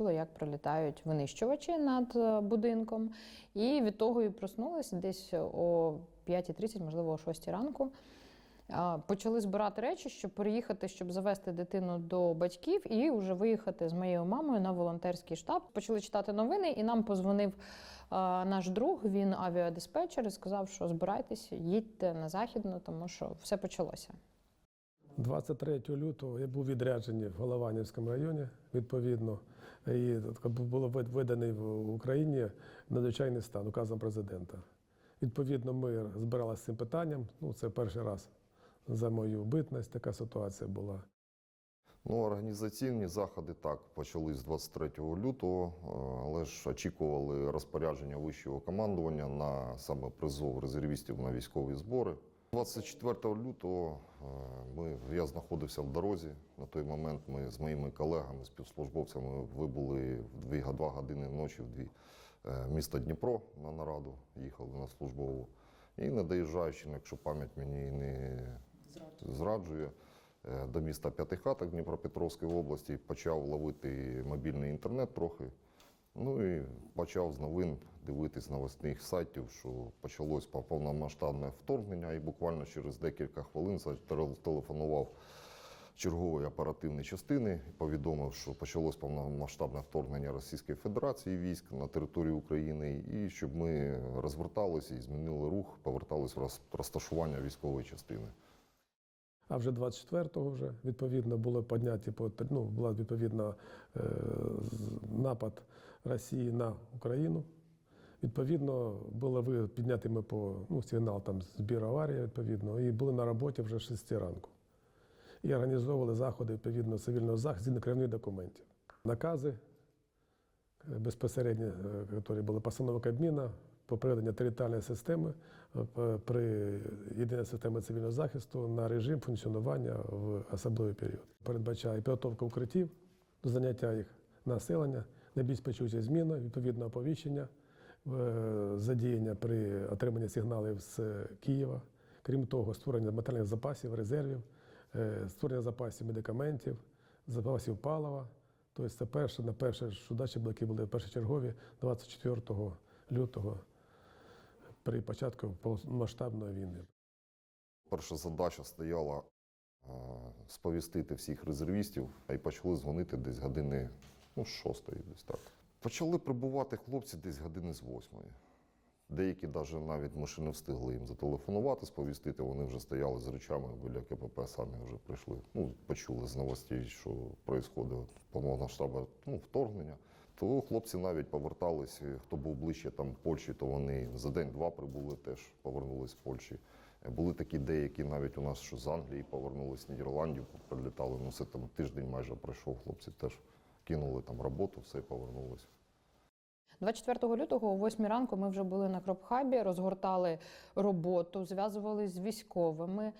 Почула, як пролітають винищувачі над е, будинком, і від того і проснулася десь о 5.30, можливо, о 6 ранку. Почали збирати речі, щоб переїхати, щоб завести дитину до батьків і вже виїхати з моєю мамою на волонтерський штаб. Почали читати новини, і нам позвонив наш друг. Він авіадиспетчер і сказав, що збирайтеся, їдьте на західну, тому що все почалося. 23 лютого я був відряджений в Голованівському районі, відповідно, і було виданий в Україні надзвичайний стан указом президента. Відповідно, ми збиралися з цим питанням. Ну, це перший раз за мою битність така ситуація була. Ну, організаційні заходи так почались з 23 лютого, е, але ж очікували розпорядження вищого командування на саме призов резервістів на військові збори. 24 лютого е, ми, я знаходився в дорозі. На той момент ми з моїми колегами, співслужбовцями вибули в 2, 2 години ночі в дві е, місто Дніпро на нараду, їхали на службову. І не доїжджаючи, якщо пам'ять мені не зраджує, е, до міста П'ятихаток Дніпропетровської області, почав ловити мобільний інтернет трохи. Ну і почав з новин дивитись новостних сайтів, що почалось повномасштабне вторгнення, і буквально через декілька хвилин зателефонував чергової оперативної частини повідомив, що почалось повномасштабне вторгнення Російської Федерації військ на територію України, і щоб ми розверталися і змінили рух, повертались в роз- розташування військової частини. А вже 24-го вже відповідно було підняті по ну, була відповідно е, напад Росії на Україну. Відповідно, було ви підняти ми по ну, сигнал там збір аварії, відповідно, і були на роботі вже з 6 ранку. І організовували заходи відповідно цивільного захисту згідно керівних документів. Накази е, безпосередньо, е, які були постанови Кабміна по приведенню територіальної системи е, при єдиній системі цивільного захисту на режим функціонування в особливий період. Передбачає підготовку укриттів до заняття їх населення, небезпечуючі зміни, відповідне оповіщення, е, задіяння при отриманні сигналів з Києва. Крім того, створення матеріальних запасів, резервів, е, створення запасів медикаментів, запасів палива. Тобто це перше, на перше ж удачі, були, які були першочергові 24 лютого при початку повномасштабної війни. Перша задача стояла е, сповістити всіх резервістів, а й почали дзвонити десь години ну, шостої, десь так. Почали прибувати хлопці десь години з восьмої. Деякі навіть навіть ми не встигли їм зателефонувати, сповістити. Вони вже стояли з речами біля КПП, самі вже прийшли. Ну, почули з новостей, що відбувається повномасштабне ну, вторгнення. То хлопці навіть повертались, хто був ближче там в Польщі, то вони за день-два прибули теж, повернулись з Польщі. Були такі деякі навіть у нас, що з Англії повернулись, з Нідерландів, прилітали. Ну, це там тиждень майже пройшов, хлопці теж кинули там роботу, все і повернулись. 24 лютого о 8 ранку ми вже були на Кропхабі, розгортали роботу, зв'язувалися з військовими.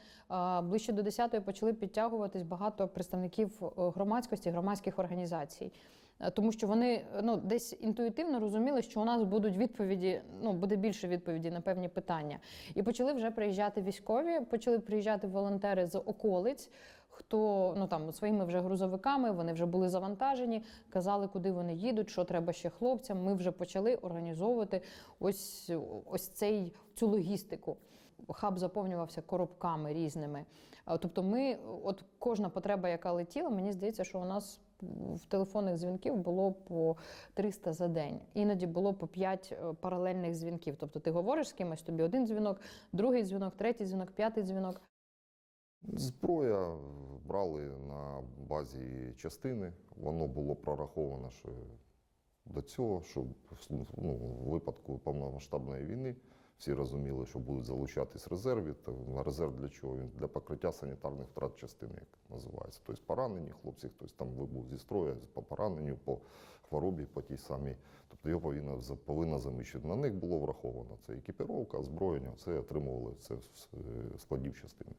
Ближче до 10-ї почали підтягуватись багато представників е, громадськості, громадських організацій. Е, Тому що вони ну, десь інтуїтивно розуміли, що у нас будуть відповіді, ну буде більше відповіді на певні питання. І почали вже приїжджати військові, почали приїжджати волонтери з околиць, хто ну там своїми вже грузовиками, вони вже були завантажені, казали, куди вони їдуть, що треба ще хлопцям. Ми вже почали організовувати ось, ось цей цю логістику. Хаб заповнювався коробками різними. Тобто, ми, от кожна потреба, яка летіла, мені здається, що у нас в телефонних дзвінків було по 300 за день. Іноді було по 5 паралельних дзвінків. Тобто ти говориш з кимось, тобі один дзвінок, другий дзвінок, третій дзвінок, п'ятий дзвінок. Зброя брали на базі частини. Воно було прораховано ще до цього, щоб ну, в випадку повномасштабної війни всі розуміли, що будуть залучатись резерві. Та резерв для чого? Він для покриття санітарних втрат частини, як називається. Тобто поранені хлопці, хтось там вибув зі строю по пораненню, по хворобі, по тій самій. Тобто його повинно, повинно заміщити. На них було враховано. Це екіпіровка, озброєння, це отримували це е, складів частини.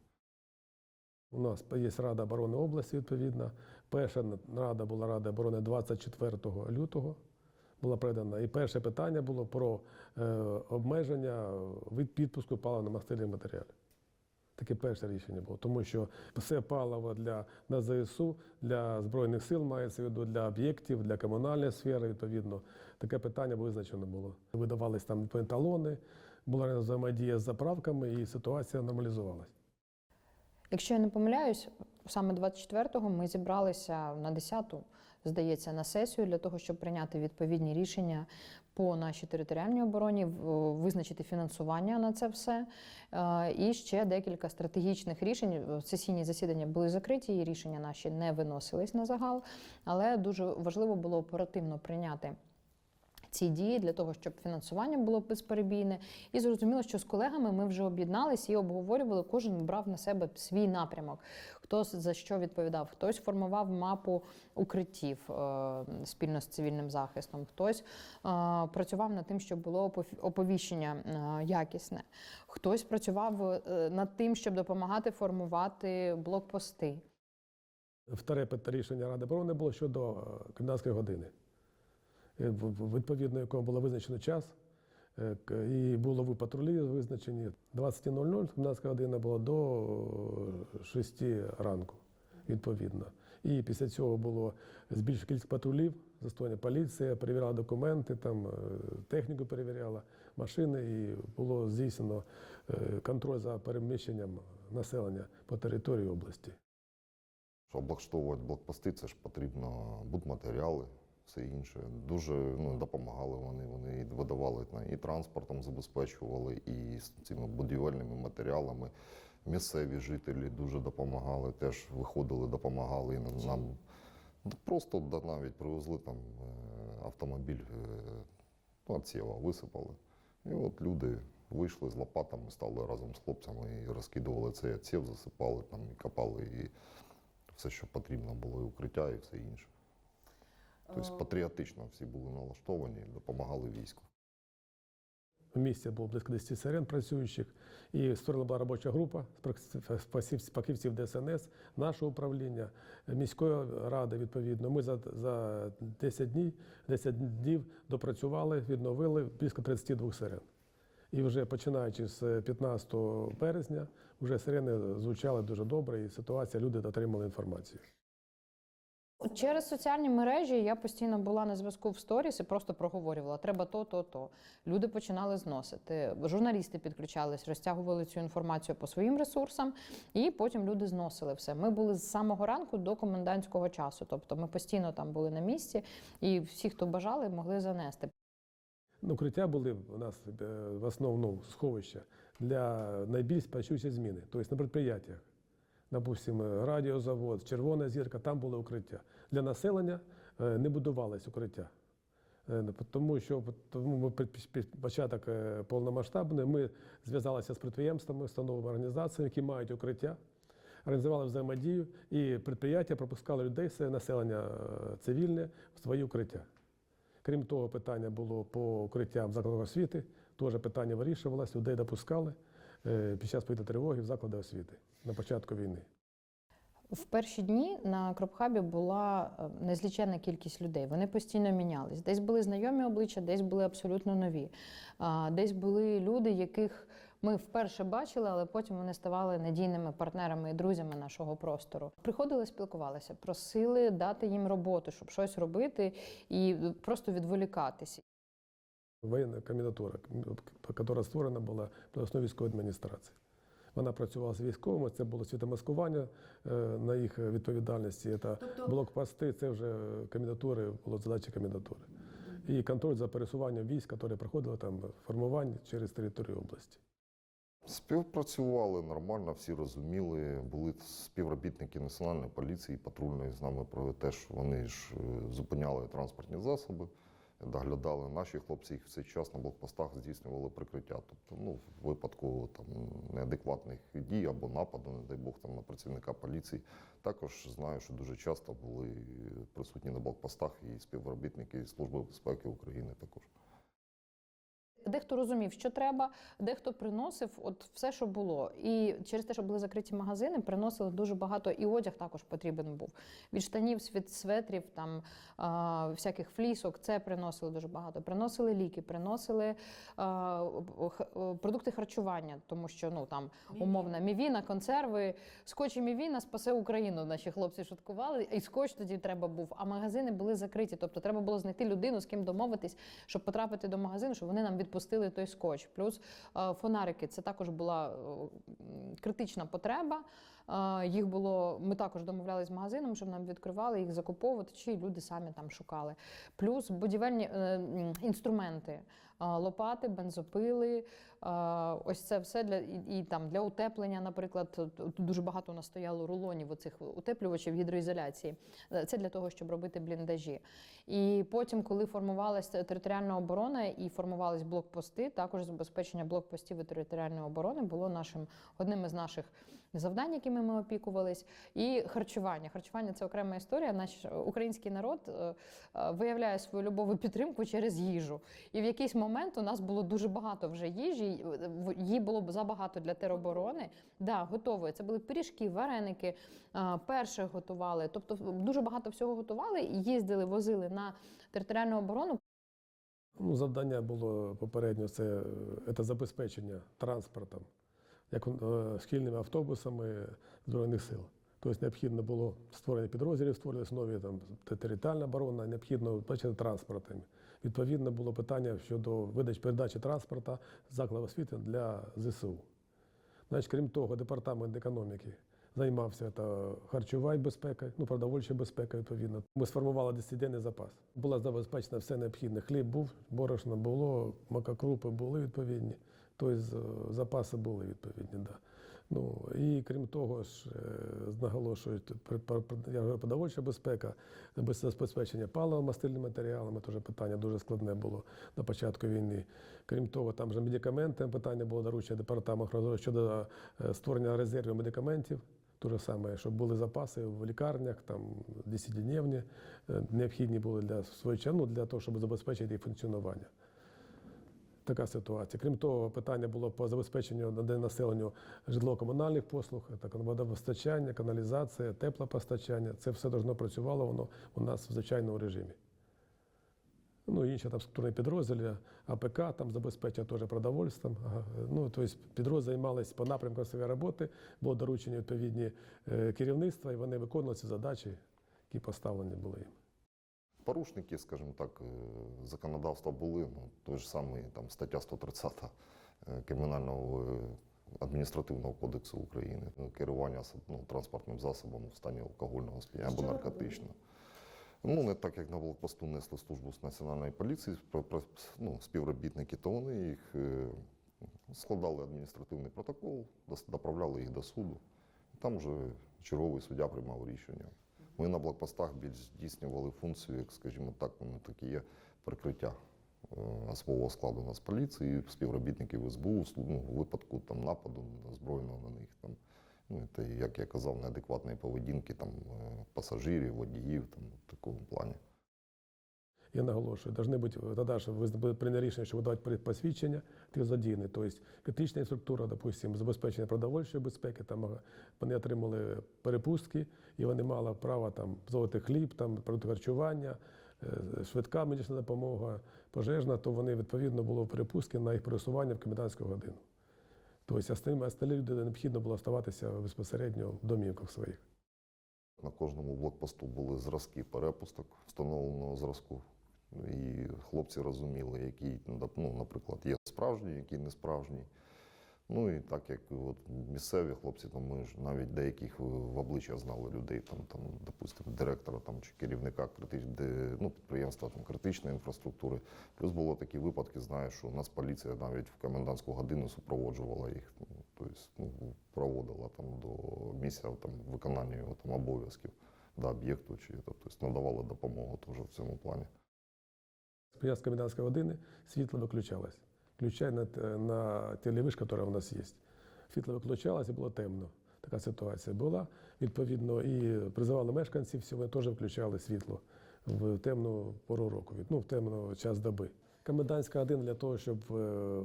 У нас є Рада оборони області, відповідно. Перша рада була Рада оборони 24 лютого. Була передана. І перше питання було про е, обмеження від підпуску паливно-мастильних матеріалів. Таке перше рішення було, тому що все паливо для на ЗСУ, для збройних сил мається в виду, для об'єктів, для комунальної сфери. Відповідно, таке питання визначено було. Видавались там талони, була взаємодія з заправками, і ситуація нормалізувалась. Якщо я не помиляюсь, саме 24-го ми зібралися на 10-ту, здається, на сесію для того, щоб прийняти відповідні рішення по нашій територіальній обороні, визначити фінансування на це все. Е, І ще декілька стратегічних рішень. Сесійні засідання були закриті, і рішення наші не виносились на загал, але дуже важливо було оперативно прийняти. Ці дії для того, щоб фінансування було безперебійне, і зрозуміло, що з колегами ми вже об'єднались і обговорювали. Кожен брав на себе свій напрямок. Хто за що відповідав, хтось формував мапу укриттів е, спільно з цивільним захистом, хтось е, працював над тим, щоб було оповіщення е, якісне, хтось працював над тим, щоб допомагати формувати блокпости. Вторе рішення Ради оборони було щодо комендантської години, відповідно якому було визначено час, е, і було ви патрулі визначені. 20.00 комендантська година була до е, 6 ранку, відповідно. І після цього було збільшена кількість патрулів, застосування поліція, перевіряла документи, там, е, техніку перевіряла, машини, і було здійснено е, контроль за переміщенням населення по території області. Облаштовувати блокпости, це ж потрібно будматеріали, все інше. Дуже ну, допомагали вони. Вони видавали і транспортом забезпечували, і з цими будівельними матеріалами. Місцеві жителі дуже допомагали, теж виходили, допомагали нам. Ну, просто навіть привезли там е, автомобіль, е, ну, отсєва висипали. І от люди вийшли з лопатами, стали разом з хлопцями і розкидували цей отсєв, засипали там і копали. І все, що потрібно було, і укриття, і все інше. Тобто патріотично всі були налаштовані, допомагали війську. В місті було близько 10 сирен працюючих, і створена була робоча група з фахівців- ДСНС, нашого управління, міської ради, відповідно. Ми за, за 10 днів, 10 днів допрацювали, відновили близько 32 сирен. І вже починаючи з 15 березня, вже сирени звучали дуже добре, і ситуація, люди отримали інформацію. Через соціальні мережі я постійно була на зв'язку в сторіс і просто проговорювала: треба то, то, то. Люди починали зносити. Журналісти підключались, розтягували цю інформацію по своїм ресурсам, і потім люди зносили все. Ми були з самого ранку до комендантського часу. Тобто ми постійно там були на місці, і всі, хто бажали, могли занести. Ну, Укриття були у нас е, в основному сховища для найбільш пачучі зміни, тобто на підприємствах. Допустим, радіозавод, червона зірка, там були укриття. Для населення е, не будувалось укриття. Е, Тому що тому під- початок е, повномасштабної ми зв'язалися з підприємствами, установами, організаціями, які мають укриття, організували взаємодію, і підприємства пропускали людей, все населення е, цивільне, в свої укриття. Крім того, питання було по укриттям закладів освіти. Теж питання вирішувалось, людей допускали е, під час повітряної тривоги в заклади освіти на початку війни. В перші дні на Кропхабі була е, незліченна кількість людей. Вони постійно мінялись. Десь були знайомі обличчя, десь були абсолютно нові. Десь були люди, яких ми вперше бачили, але потім вони ставали надійними партнерами і друзями нашого простору. Приходили, спілкувалися, просили дати їм роботу, щоб щось робити і просто відволікатися. Воєнна комендатура, яка створена була при основі військової адміністрації. Вона працювала з військовими, це було світомаскування е, на їх відповідальності. Це блокпости, це вже комендатури, було задача комендатури. І контроль за пересуванням військ, які проходили там формування через територію області. Співпрацювали нормально, всі розуміли. Були співробітники національної поліції, патрульної з нами про теж вони ж е, зупиняли транспортні засоби, доглядали наші хлопці їх в цей час на блокпостах здійснювали прикриття. Тобто, ну, в випадку там неадекватних дій або нападу, не дай Бог, там на працівника поліції. Також знаю, що дуже часто були присутні на блокпостах і співробітники Служби безпеки України також. Дехто розумів, що треба, дехто приносив от все, що було. І через те, що були закриті магазини, приносили дуже багато, і одяг також потрібен був. Від штанів, від светрів, там а, всяких флісок, це приносили дуже багато. Приносили ліки, приносили а, х- продукти харчування, тому що ну там умовна мівіна, консерви, скотч і мівіна спасе Україну. Наші хлопці шуткували, і скотч тоді треба був. А магазини були закриті. Тобто треба було знайти людину, з ким домовитись, щоб потрапити до магазину, щоб вони нам відпустили той скотч. Плюс е, фонарики це також була е, критична потреба. Їх було, ми також домовлялися з магазином, щоб нам відкривали їх закуповувати, чи люди самі там шукали. Плюс будівельні е, інструменти, лопати, бензопили. Ось це все для і, і там для утеплення, наприклад, дуже багато у нас стояло рулонів оцих утеплювачів гідроізоляції. Е, Це для того, щоб робити бліндажі. І потім, коли формувалася територіальна оборона і формувались блокпости, також забезпечення блокпостів і територіальної оборони було нашим одним із наших завдань, якими ми опікувались. І харчування. Харчування це окрема історія. Наш український народ е, е, виявляє свою любов і підтримку через їжу. І в якийсь момент у нас було дуже багато вже їжі. Її було забагато для тероборони. Да, готової. Це були пиріжки, вареники, е, перше готували. Тобто дуже багато всього готували, і їздили, возили на територіальну оборону. Ну, завдання було попередньо це, е, це забезпечення транспортом, як е, шкільними автобусами Збройних сил. Тобто необхідно було створення підрозділів, створювалися нові там територіальна оборона, необхідно забезпечити транспортом. Відповідно, було питання щодо видач передачі транспорта закладів освіти для ЗСУ. Значить, крім того, департамент економіки займався та харчовою безпекою, ну, продовольчою безпекою, відповідно. Ми сформували 10-денний запас. Була забезпечена все необхідне. Хліб був, борошно було, макакрупи були відповідні, тобто запаси були відповідні. Да. Ну, і крім того ж, е, наголошують, я говорю, продовольча безпека, забезпечення паливо-мастильними матеріалами, теж питання дуже складне було на початку війни. Крім того, там же медикаменти питання було доручення департаменту охорони щодо е, створення резервів медикаментів. Те ж саме, щоб були запаси в лікарнях, там 10-дневні, е, необхідні були для своєчасу, ну, для того, щоб забезпечити їх функціонування. Така ситуація. Крім того, питання було по забезпеченню населенню житлово-комунальних послуг, так, водопостачання, каналізація, теплопостачання. Це все должно працювало воно у нас в звичайному режимі. Ну, інші там структурні підрозділи, АПК там забезпечення теж продовольством. Ну, тобто підрозділи займалися по напрямку своєї роботи, було доручені відповідні е, керівництва, і вони виконували ці задачі, які поставлені були їм. Порушники, скажімо так, е, законодавства були. Ну, той ж самий там стаття 130 е, Кримінального е, адміністративного кодексу України. Ну, Керування ну, транспортним засобом у стані алкогольного сп'яніння або наркотичного. Ну, не так як на блокпосту несли службу з національної поліції, ну, співробітники, то вони їх складали адміністративний протокол, доправляли їх до суду. Там вже черговий суддя приймав рішення. Ми на блокпостах більш здійснювали функцію, як, скажімо так, ну, такі є прикриття е, особового складу Нацполіції, співробітників СБУ, ну, випадку там, нападу збройного на них. Там, ну, та, як я казав, неадекватної поведінки там, е, пасажирів, водіїв там, в такому плані. Я наголошую, должны бути тоді ж буде рішення, що видавати посвідчення тих задіяних. Тобто критична інфраструктура, допустимо, забезпечення продовольчої безпеки, там вони отримали перепустки, і вони мали право там золоти хліб, там продукти харчування, е, швидка медична допомога, пожежна, то вони відповідно було перепустки на їх пересування в комендантську годину. Тобто остальні люди необхідно було оставатися безпосередньо в домівках своїх. На кожному блокпосту були зразки перепусток встановленого зразку. І хлопці розуміли, які, ну, наприклад, є справжні, які не справжні. Ну і так як от місцеві хлопці, то ми ж навіть деяких в обличчя знали людей, там, там, допустимо, директора там, чи керівника критич, де, ну, підприємства там, критичної інфраструктури. Плюс було такі випадки, знаю, що у нас поліція навіть в комендантську годину супроводжувала їх, тобто ну, проводила там, до місця там, виконання його там, обов'язків до об'єкту, чи тобто, надавала допомогу теж в цьому плані. Під час комендантської години світло виключалось. Включай на, т- на телевиш, яка у нас є. Світло виключалось і було темно. Така ситуація була. Відповідно, і призивали мешканців, вони теж включали світло в темну пору року, ну, в темну час доби. Комендантська година для того, щоб е,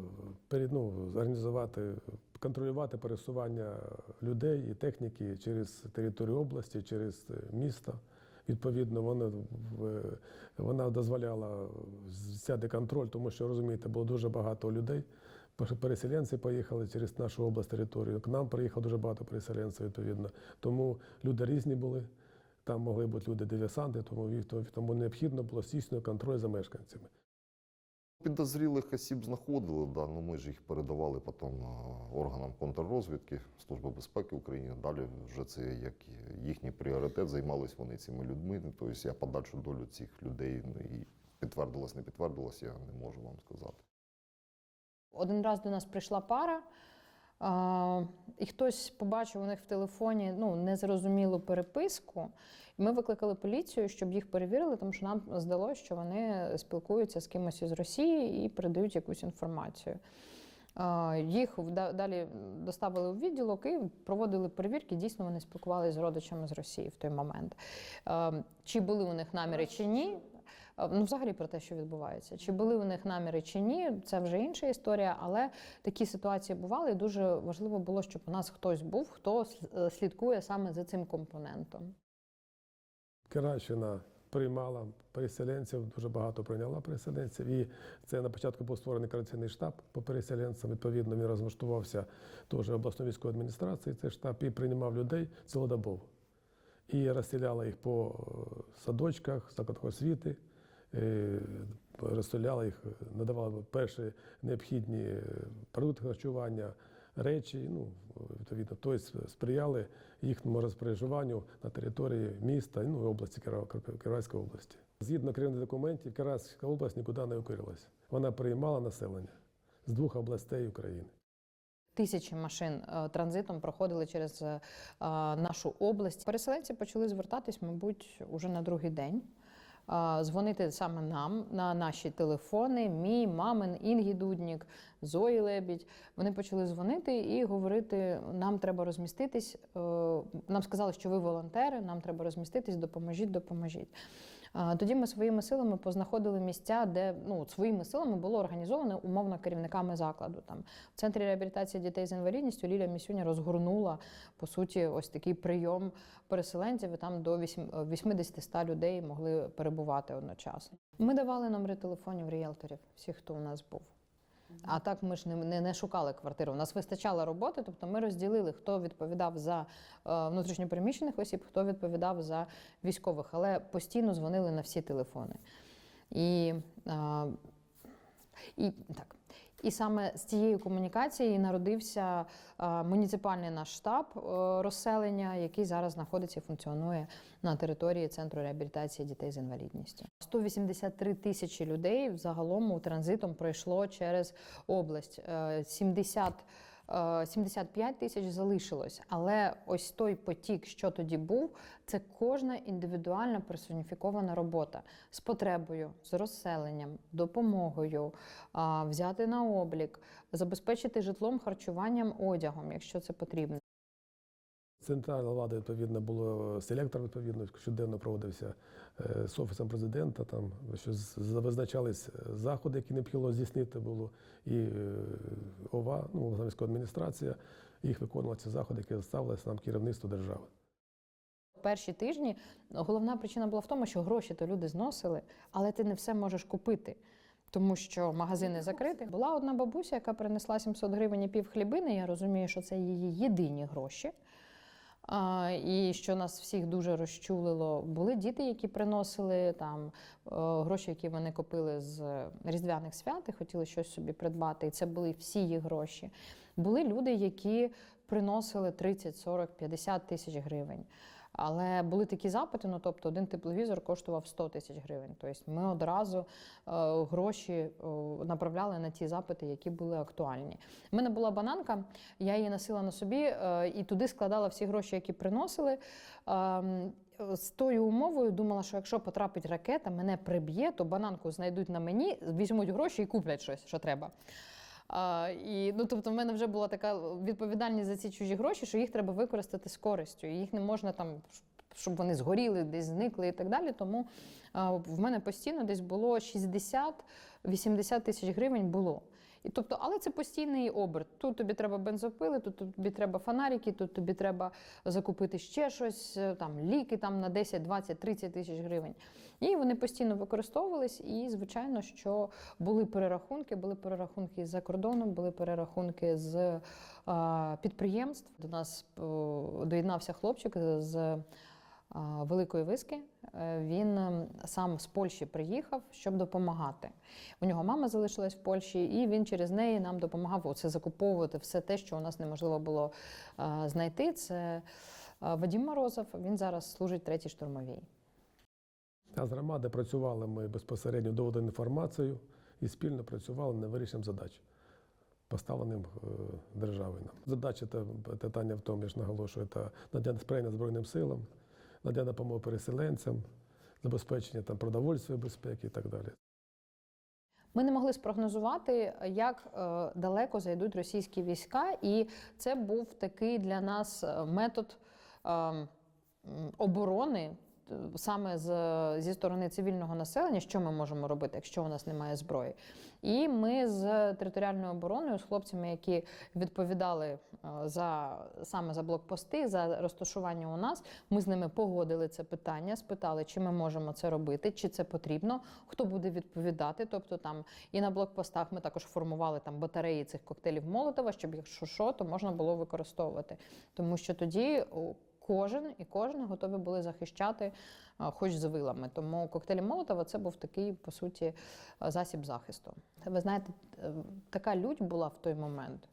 ну, організувати, контролювати пересування людей і техніки через територію області, через е, міста. Відповідно, вона, вона дозволяла взяти контроль, тому що розумієте, було дуже багато людей. Переселенці поїхали через нашу область територію. К нам приїхало дуже багато переселенців, відповідно. Тому люди різні були. Там могли бути люди диверсанти, тому, тому необхідно було здійснювати контроль за мешканцями. Підозрілих осіб знаходили, да, ну ми ж їх передавали потім органам контррозвідки Служби безпеки України. Далі вже це як їхній пріоритет, займались вони цими людьми. Тобто я подальшу долю цих людей ну, і підтвердилось, не підтвердилось, я не можу вам сказати. Один раз до нас прийшла пара, і хтось побачив у них в телефоні ну, незрозумілу переписку. Ми викликали поліцію, щоб їх перевірили, тому що нам здалося, що вони спілкуються з кимось із Росії і передають якусь інформацію. Їх далі доставили у відділок і проводили перевірки. Дійсно, вони спілкувалися з родичами з Росії в той момент. Чи були у них наміри чи ні? А, Ну, взагалі про те, що відбувається. Чи були у них наміри чи ні, це вже інша історія, але такі ситуації бували, і дуже важливо було, щоб у нас хтось був, хто слідкує саме за цим компонентом. Кераччина приймала переселенців, дуже багато прийняла переселенців. І це на початку був створений координаційний штаб по переселенцям. Відповідно, він розмаштувався теж обласною військовою адміністрацією. Цей штаб і приймав людей цілодобово. І розстріляла їх по е, садочках, закладах освіти, е, розстріляла їх, надавала перші необхідні е, продукти харчування, речі, ну, відповідно, тобто сприяли їхньому розпоряджуванню на території міста ну, і області Кіровоградської області. Згідно керівних документів, Кіровоградська область нікуди не укрилася. Вона приймала населення з двох областей України. Тисячі машин е, транзитом проходили через е, нашу область. Переселенці почали звертатись, мабуть, уже на другий день. е, Дзвонити саме нам на наші телефони, мій, мамин, Інгі Дуднік, Зої Лебідь. Вони почали дзвонити і говорити: нам треба розміститись. е, Нам сказали, що ви волонтери, нам треба розміститись, допоможіть, допоможіть. Тоді ми своїми силами познаходили місця, де ну своїми силами було організовано умовно керівниками закладу. Там в центрі реабілітації дітей з інвалідністю Лілія Місюня розгорнула по суті ось такий прийом переселенців. і Там до 80-100 людей могли перебувати одночасно. Ми давали номери телефонів ріелторів, всіх, хто у нас був. А так ми ж не, не, не шукали квартиру. У нас вистачало роботи, тобто ми розділили, хто відповідав за е, внутрішньопереміщених осіб, хто відповідав за військових, але постійно дзвонили на всі телефони. І, е, і так. І саме з цієї комунікації народився е, муніципальний наш штаб е, розселення, який зараз знаходиться і функціонує на території центру реабілітації дітей з інвалідністю. 183 тисячі людей загалом транзитом пройшло через область. Е, 70 е, 75 тисяч залишилось, але ось той потік, що тоді був, це кожна індивідуальна персоніфікована робота з потребою, з розселенням, допомогою, взяти на облік, забезпечити житлом, харчуванням, одягом, якщо це потрібно. Центральна влада, відповідно, було селектор, відповідно, щоденно проводився е, з офісом президента, там що визначались заходи, які необхідно здійснити було, і е, ОВА, ну, обласна адміністрація, їх виконувала ці заходи, які ставилися нам керівництво держави. Перші тижні головна причина була в тому, що гроші то люди зносили, але ти не все можеш купити. Тому що магазини закриті. Була одна бабуся, яка принесла 700 гривень і пів хлібини. Я розумію, що це її єдині гроші. І що нас всіх дуже розчулило. Були діти, які приносили там е, гроші, які вони купили з різдвяних свят і хотіли щось собі придбати. І це були всі їх гроші. Були люди, які приносили 30, 40, 50 тисяч гривень. Але були такі запити, ну тобто один тепловізор коштував 100 тисяч гривень. Тобто ми одразу е, гроші е, направляли на ті запити, які були актуальні. У мене була бананка, я її носила на собі е, і туди складала всі гроші, які приносили. Ем, з тою умовою думала, що якщо потрапить ракета, мене приб'є, то бананку знайдуть на мені, візьмуть гроші і куплять щось, що треба. А, і, ну, тобто, в мене вже була така відповідальність за ці чужі гроші, що їх треба використати з користю. Їх не можна там щоб вони згоріли, десь зникли і так далі. Тому а, в мене постійно десь було 60-80 тисяч гривень було. І тобто, але це постійний оберт. Тут тобі треба бензопили, тут тобі треба фонарики, тут тобі треба закупити ще щось, е, там ліки там на 10, 20, 30 тисяч гривень. І вони постійно використовувались. І звичайно, що були перерахунки, були перерахунки з-за кордону, були перерахунки з а, підприємств. До нас е, доєднався хлопчик з Великої Виски. Е, Він е, сам з Польщі приїхав, щоб допомагати. У нього мама залишилась в Польщі, і він через неї нам допомагав оце закуповувати все те, що у нас неможливо було знайти. Це е, Вадим Морозов. Він зараз служить третій штурмовій. А з громади працювали ми безпосередньо доводили інформацію і спільно працювали над вирішенням задач, поставленим е, державою нам. Задача та питання в тому, я ж наголошую, та надання сприяння Збройним силам, надання допомоги переселенцям, забезпечення там продовольства безпеки і так далі. Ми не могли спрогнозувати, як е, далеко зайдуть російські війська, і це був такий для нас е, метод е, оборони. Саме з, зі сторони цивільного населення, що ми можемо робити, якщо у нас немає зброї. І ми з територіальною обороною, з хлопцями, які відповідали е, за саме за блокпости, за розташування у нас, ми з ними погодили це питання, спитали, чи ми можемо це робити, чи це потрібно, хто буде відповідати. Тобто там і на блокпостах ми також формували там батареї цих коктейлів Молотова, щоб якщо що, то можна було використовувати. Тому що тоді кожен і кожна готові були захищати, хоч з вилами. Тому коктейлі Молотова це був такий, по суті, засіб захисту. Ви знаєте, е, така лють була в той момент.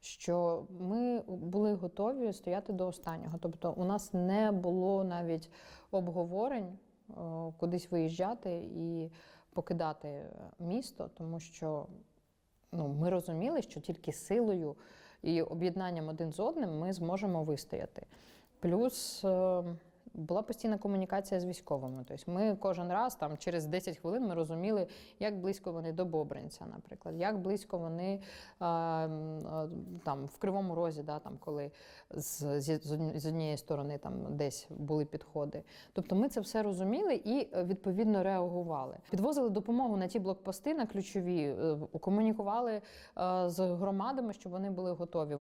Що ми були готові стояти до останнього. Тобто, у нас не було навіть обговорень е, кудись виїжджати і покидати е, місто, тому що ну, ми розуміли, що тільки силою і об'єднанням один з одним ми зможемо вистояти. Плюс е, була постійна комунікація з військовими. Тобто ми кожен раз, там через 10 хвилин, ми розуміли, як близько вони до Бобринця, наприклад, як близько вони е, е, там в Кривому Розі, да, там, коли з, з однієї сторони там десь були підходи. Тобто ми це все розуміли і відповідно реагували. Підвозили допомогу на ті блокпости, на ключові, комунікували з громадами, щоб вони були готові.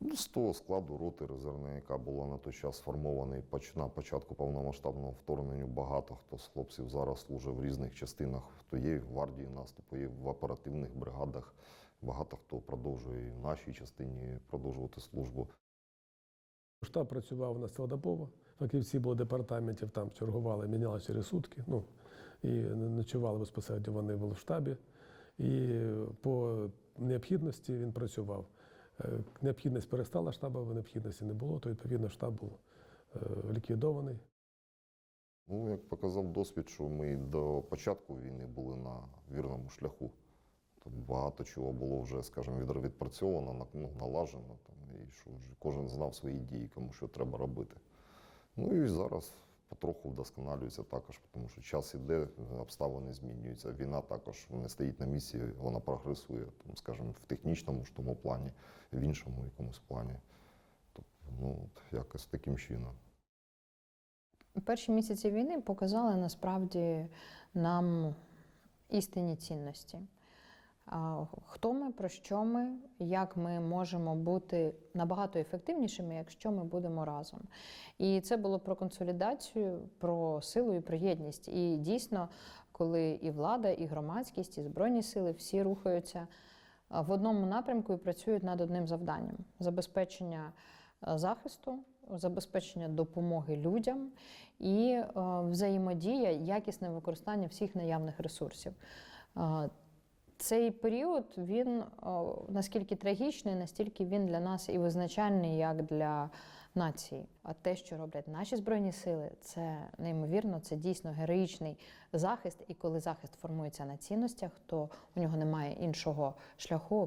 Ну, з того складу роти резервної, яка була на той час сформований поч- на початку повномасштабного вторгнення, багато хто з хлопців зараз служить в різних частинах. Хто є в гвардії наступу, є в оперативних бригадах. Багато хто продовжує і в нашій частині продовжувати службу. Штаб працював у нас цілодобово. Фахівці були департаментів, там чергували, міняли через сутки. Ну, і ночували безпосередньо вони були в штабі. І по необхідності він працював. Е, Необхідність перестала штабу, необхідності не було, то відповідно штаб був е, ліквідований. Ну, як показав досвід, що ми до початку війни були на вірному шляху. Там багато чого було вже, скажімо, відпрацьовано, ну, налажено, там, і що вже кожен знав свої дії, кому що треба робити. Ну і зараз потроху вдосконалюється також, тому що час іде, обставини змінюються. Війна також не стоїть на місці, вона прогресує, там, скажімо, в технічному ж тому плані, в іншому якомусь плані. Тобто, ну, якось таким чином. Перші місяці війни показали насправді нам істинні цінності. Хто ми, про що ми, як ми можемо бути набагато ефективнішими, якщо ми будемо разом. І це було про консолідацію, про силу і про єдність. І дійсно, коли і влада, і громадськість, і збройні сили всі рухаються в одному напрямку і працюють над одним завданням забезпечення захисту, забезпечення допомоги людям і е, взаємодія, якісне використання всіх наявних ресурсів. Е, Цей період він наскільки трагічний, настільки він для нас і визначальний, як для нації. А те, що роблять наші збройні сили, це неймовірно, це дійсно героїчний захист. І коли захист формується на цінностях, то у нього немає іншого шляху,